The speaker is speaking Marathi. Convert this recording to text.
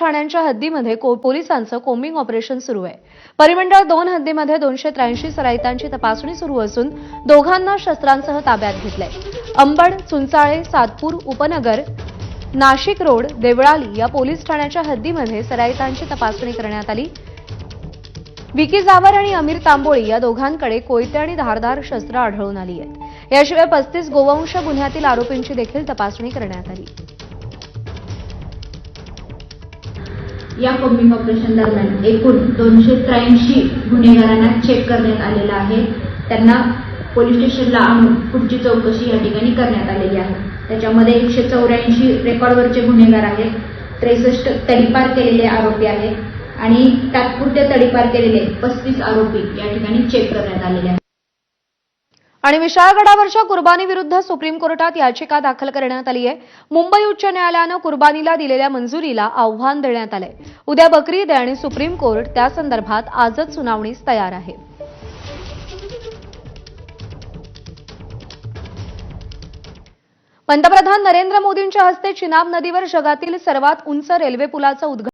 ठाण्यांच्या हद्दीमध्ये को- पोलिसांचं कोम्बिंग ऑपरेशन सुरू आहे. परिमंडळ दोन हद्दीमध्ये दोनशे त्र्याऐंशी सराईतांची तपासणी सुरू असून दोघांना शस्त्रांसह ताब्यात घेतलंय. अंबड चुंचाळे सातपूर उपनगर नाशिक रोड देवळाली या पोलीस ठाण्याच्या हद्दीमध्ये सराईतांची तपासणी करण्यात आली. विकी जावर आणि अमीर तांबोळी या दोघांकडे कोयते आणि धारदार शस्त्र आढळून आली आहेत. याशिवाय पस्तीस गोवंश गुन्ह्यातील आरोपींची देखील तपासणी करण्यात आली. या कोम्बिंग ऑपरेशन दरम्यान एकूण दोनशे त्र्याऐंशी गुन्हेगारांना चेक करण्यात आलेला आहे. त्यांना पोलीस स्टेशनला आणून पुढची चौकशी या ठिकाणी करण्यात आलेली आहे. त्याच्यामध्ये एकशे चौऱ्याऐंशी रेकॉर्डवरचे गुन्हेगार आहेत. त्रेसष्ट तडीपार केलेले आरोपी आहेत. आणि तात्पुरते तडीपार केलेले पस्तीस आरोपी या ठिकाणी चेक करण्यात आलेले आहेत. आणि विशाळगडावरच्या कुर्बानीविरुद्ध सुप्रीम कोर्टात याचिका दाखल करण्यात आली आहे मुंबई उच्च न्यायालयानं कुर्बानीला दिलेल्या मंजुरीला आव्हान देण्यात आलंय. उद्या बकरी ईद आणि सुप्रीम कोर्ट त्या संदर्भात आजच सुनावणीस तयार आहे. पंतप्रधान नरेंद्र मोदींच्या हस्ते चिनाब नदीवर जगातील सर्वात उंच रेल्वे पुलाचं उद्घाटन